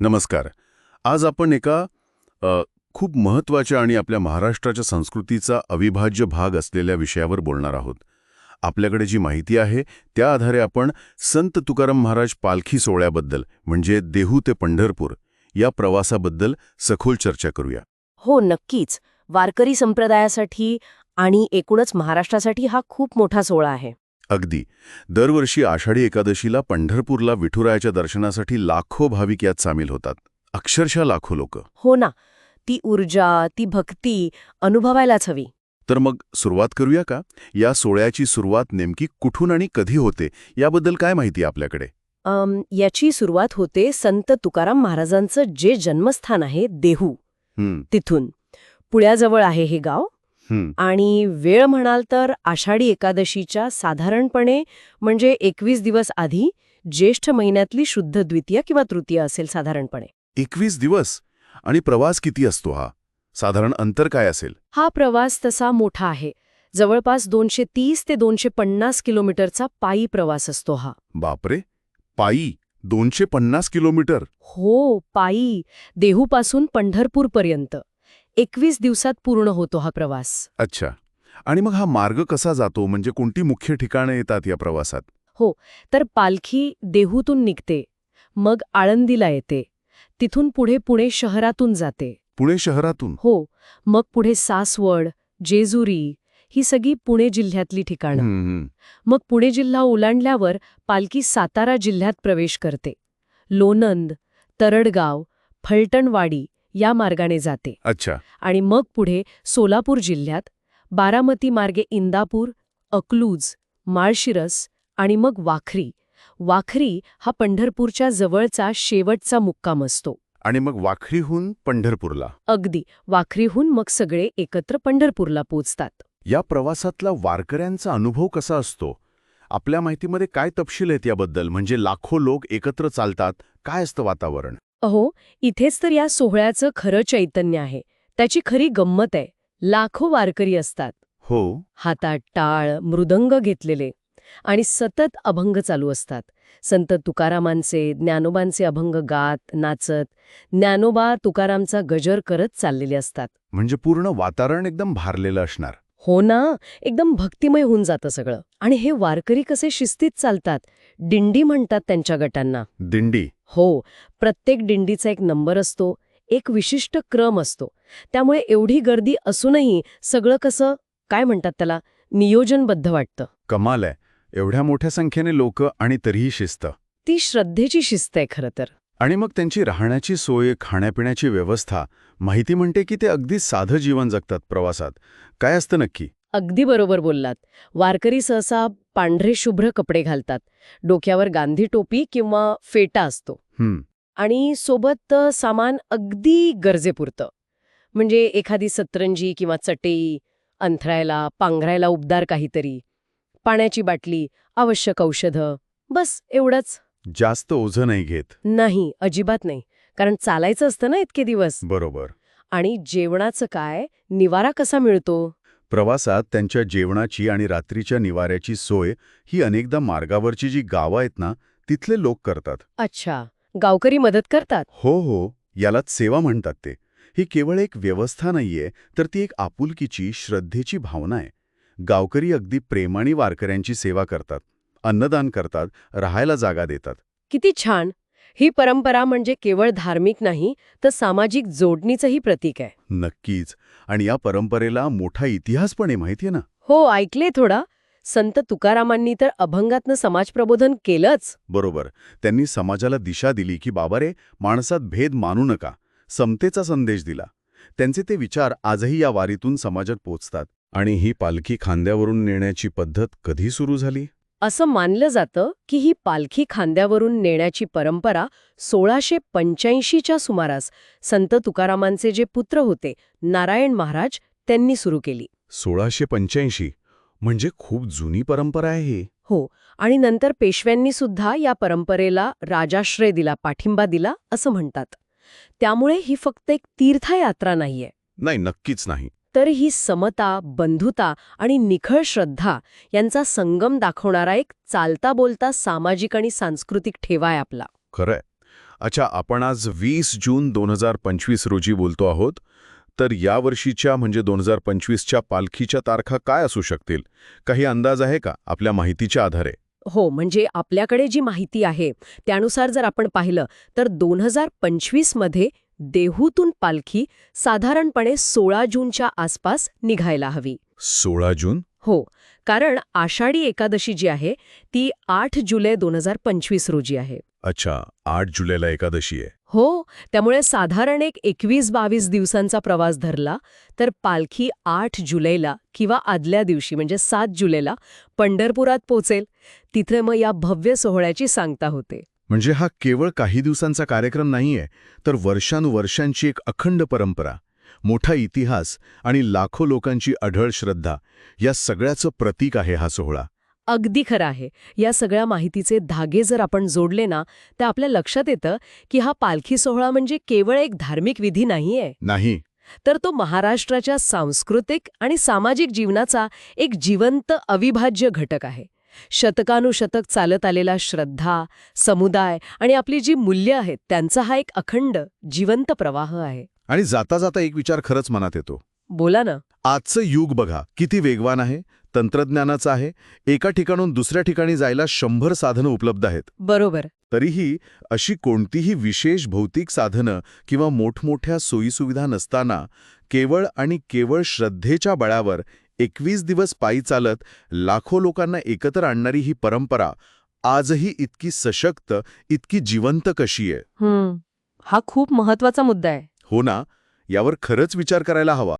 नमस्कार. आज आपण एका अ, खूप महत्त्वाच्या आणि आपल्या महाराष्ट्राच्या संस्कृतीचा अविभाज्य भाग असलेल्या विषयावर बोलणार आहोत. आपल्याकडे जी माहिती आहे त्या आधारे आपण संत तुकाराम महाराज पालखी सोहळ्याबद्दल म्हणजे देहू ते पंढरपूर या प्रवासाबद्दल सखोल चर्चा करूया. हो नक्कीच. वारकरी संप्रदायासाठी आणि एकूणच महाराष्ट्रासाठी हा खूप मोठा सोहळा आहे. अगदी. दरवर्षी आषाढी एकादशीला पंढरपूरला विठुरायाच्या दर्शनासाठी लाखो भाविक यात सामील होतात. अक्षरशः लाखो लोक. हो ना. ती ऊर्जा ती भक्ती अनुभवायलाच हवी. तर मग सुरुवात करूया का? या सोहळ्याची सुरुवात नेमकी कुठून आणि कधी होते? याबद्दल काय माहिती आपल्याकडे? अम, याची सुरुवात होते संत तुकाराम महाराजांचं जे जन्मस्थान आहे देहू. तिथून. पुण्याजवळ आहे हे गाव. आणि वेळ म्हणाल तर आषाढी एकादशीच्या साधारणपणे म्हणजे एकवीस दिवस आधी ज्येष्ठ महिन्यातली शुद्ध द्वितीय किंवा तृतीय असेल साधारणपणे. एकवीस दिवस? आणि प्रवास किती असतो हा? साधारण अंतर काय असेल? हा प्रवास तसा मोठा आहे. जवळपास दोनशे तीस ते दोनशे पन्नास किलोमीटरचा पायी प्रवास असतो हा. बापरे! पायी? दोनशे पन्नास किलोमीटर? हो पायी. देहूपासून पंढरपूरपर्यंत. एकवीस दिवसात पूर्ण होतो हा प्रवास. अच्छा. आणि मग हा मार्ग कसा जातो? म्हणजे कोणती मुख्य ठिकाणं येतात या प्रवासात? तर पालखी देहूतून निघते मग आळंदीला येते तिथून पुढे पुणे शहरातून जाते. पुणे शहरातून? हो. मग पुढे सासवड जेजुरी ही सगळी पुणे जिल्ह्यातली ठिकाणं. हं, हं. मग पुणे जिल्हा ओलांडल्यावर पालखी सातारा जिल्ह्यात प्रवेश करते. लोणंद तरडगाव फलटणवाडी या मार्गाने जाते. अच्छा. आणि मग पुढे सोलापूर जिल्ह्यात बारामती मार्गे इंदापूर अकलूज माळशिरस आणि मग वाखरी. वाखरी हा पंढरपूरच्या जवळचा शेवटचा मुक्काम असतो. आणि मग वाखरीहून पंढरपूरला? अगदी. वाखरीहून मग सगळे एकत्र पंढरपूरला पोचतात. या प्रवासातला वारकऱ्यांचा अनुभव कसा असतो? आपल्या माहितीमध्ये काय तपशील आहेत याबद्दल? म्हणजे लाखो लोक एकत्र चालतात. काय असतं वातावरण? अहो इथेच तर या सोहळ्याचं खरं चैतन्य आहे. त्याची खरी गंमत आहे. लाखो वारकरी असतात. हो. हातात टाळ मृदंग घेतलेले आणि सतत अभंग चालू असतात. संत तुकारामांचे ज्ञानोबांचे अभंग गात नाचत ज्ञानोबा तुकारामचा गजर करत चाललेले असतात. म्हणजे पूर्ण वातावरण एकदम भारलेलं असणार. हो ना एकदम भक्तिमय होऊन जातं सगळं. आणि हे वारकरी कसे शिस्तीत चालतात? दिंडी म्हणतात त्यांच्या गटांना. दिंडी. हो प्रत्येक दिंडीचा एक नंबर असतो एक विशिष्ट क्रम असतो. त्यामुळे एवढी गर्दी असूनही सगळं कसं काय म्हणतात त्याला नियोजनबद्ध वाटतं. कमाल आहे. एवढ्या मोठ्या संख्येने लोक आणि तरीही शिस्त. ती श्रद्धेची शिस्त आहे खरं तर. आणि मग त्यांची राहण्याची सोय खाण्यापिण्याची व्यवस्था माहिती म्हणते की ते अगदी साधं जीवन जगतात प्रवासात. काय असतं नक्की? अगदी बरोबर बोललात. वारकरी सहसा पांढरे शुभ्र कपडे घालतात. डोक्यावर गांधी टोपी किंवा फेटा असतो. आणि सोबत सामान अगदी गरजेपुरतं. म्हणजे एखादी सतरंजी किंवा चटई अंथरायला पांघरायला उबदार काहीतरी पाण्याची बाटली आवश्यक औषधं बस एवढंच. जास्त ओझं नाही घेत. नाही अजिबात नाही. कारण चालायचं असतं ना इतके दिवस. बरोबर. आणि जेवणाचं काय निवारा कसा मिळतो? प्रवासात त्यांच्या जेवणाची आणि रात्रीच्या निवाऱ्याची सोय ही अनेकदा मार्गावरची जी गावं आहेत ना तिथले लोक करतात. अच्छा. गावकरी मदत करतात? हो हो. यालाच सेवा म्हणतात ते. ही केवळ एक व्यवस्था नाहीये तर ती एक आपुलकीची श्रद्धेची भावना आहे. गावकरी अगदी प्रेमाने वारकऱ्यांची सेवा करतात. अन्नदान करतात राहायला जागा देतात. किती छान. ही परंपरा म्हणजे केवळ धार्मिक नाही तर सामाजिक जोडणीचंही प्रतीक आहे. नक्कीच. आणि या परंपरेला मोठा इतिहास पण आहे माहितीये ना? हो ऐकले थोडा. संत तुकारामांनी तर अभंगातनं समाजप्रबोधन केलंच. बरोबर. त्यांनी समाजाला दिशा दिली की बाबा रे माणसात भेद मानू नका. समतेचा संदेश दिला. त्यांचे ते विचार आजही या वारीतून समाजात पोचतात. आणि ही पालखी खांद्यावरून नेण्याची पद्धत कधी सुरू झाली? असं मानलं जातं की ही पालखी खांद्यावरून नेण्याची परंपरा सोळाशे पंच्याऐंशीच्या सुमारास संत तुकारामांचे जे पुत्र होते नारायण महाराज त्यांनी सुरू केली. सोळाशे पंच्याऐंशी म्हणजे खूप जुनी परंपरा आहे ही. हो आणि नंतर पेशव्यांनी सुद्धा या परंपरेला राजाश्रय दिला पाठिंबा दिला असं म्हणतात. त्यामुळे ही फक्त एक तीर्थयात्रा नाहीये. नाही नक्कीच नाही. तर ही समता बंधुता आणि निखळ श्रद्धा यांचा संगम दाखवणारा एक चालता बोलता सामाजिक आणि सांस्कृतिक ठेवा आहे आपला. खरंय. अच्छा आपण आज वीस जून दोन हजार पंचवीस रोजी बोलतो आहोत. तर या वर्षीच्या म्हणजे दोन हजार पंचवीसच्या पालखीच्या तारखा काय असू शकतील? काही अंदाज आहे का आपल्या माहितीच्या आधारे? हो म्हणजे आपल्याकडे जी माहिती आहे त्यानुसार जर आपण पाहिलं तर दोन हजार पंचवीसमध्ये देहूतून पालखी साधारणपणे सोळा जूनच्या आसपास निघायला हवी. सोळा जून? हो कारण आषाढी एकादशी जी आहे ती आठ जुलै दोन हजार पंचवीस रोजी आहे. अच्छा आठ जुलैला एकादशी आहे. हो त्यामुळे साधारण एक एकवीस बावीस दिवसांचा प्रवास धरला तर पालखी आठ जुलैला किंवा आदल्या दिवशी म्हणजे सात जुलैला पंढरपुरात पोचेल तिथे मग या भव्य सोहळ्याची सांगता होते. म्हणजे हा केवळ काही दिवसांचा कार्यक्रम नाहीये तर वर्षानुवर्षांची एक अखंड परंपरा मोठा इतिहास आणि लाखो लोकांची अढळ श्रद्धा या सगळ्याचं प्रतीक आहे हा सोहळा. अगदी खरं आहे. या सगळ्या माहितीचे धागे जर आपण जोडले ना तर आपल्या लक्षात येतं की हा पालखी सोहळा म्हणजे केवळ एक धार्मिक विधी नाहीये. नाही. तर तो महाराष्ट्राच्या सांस्कृतिक आणि सामाजिक जीवनाचा एक जिवंत अविभाज्य घटक आहे. शतकानुशतक चालत आलेला श्रद्धा समुदाय आणि आपली जी मूल्य आहेत त्यांचा हा एक अखंड जिवंत प्रवाह आहे. आणि जाता जाता एक विचार खरंच मनात येतो. बोला ना. आजचं युग बघा किती वेगवान आहे तंत्रज्ञानाचं आहे. एका ठिकाणून दुसऱ्या ठिकाणी जायला शंभर साधनं उपलब्ध आहेत. बरोबर. तरीही अशी कोणतीही विशेष भौतिक साधनं किंवा मोठमोठ्या सोयीसुविधा नसताना केवळ आणि केवळ श्रद्धेच्या बळावर एकवीस दिवस पायी चालत लाखो लोकांना एकत्र आणणारी ही परंपरा आजही इतकी सशक्त इतकी जिवंत कशी आहे? हा खूप महत्त्वाचा मुद्दा आहे. हो ना? यावर खरंच विचार करायला हवा.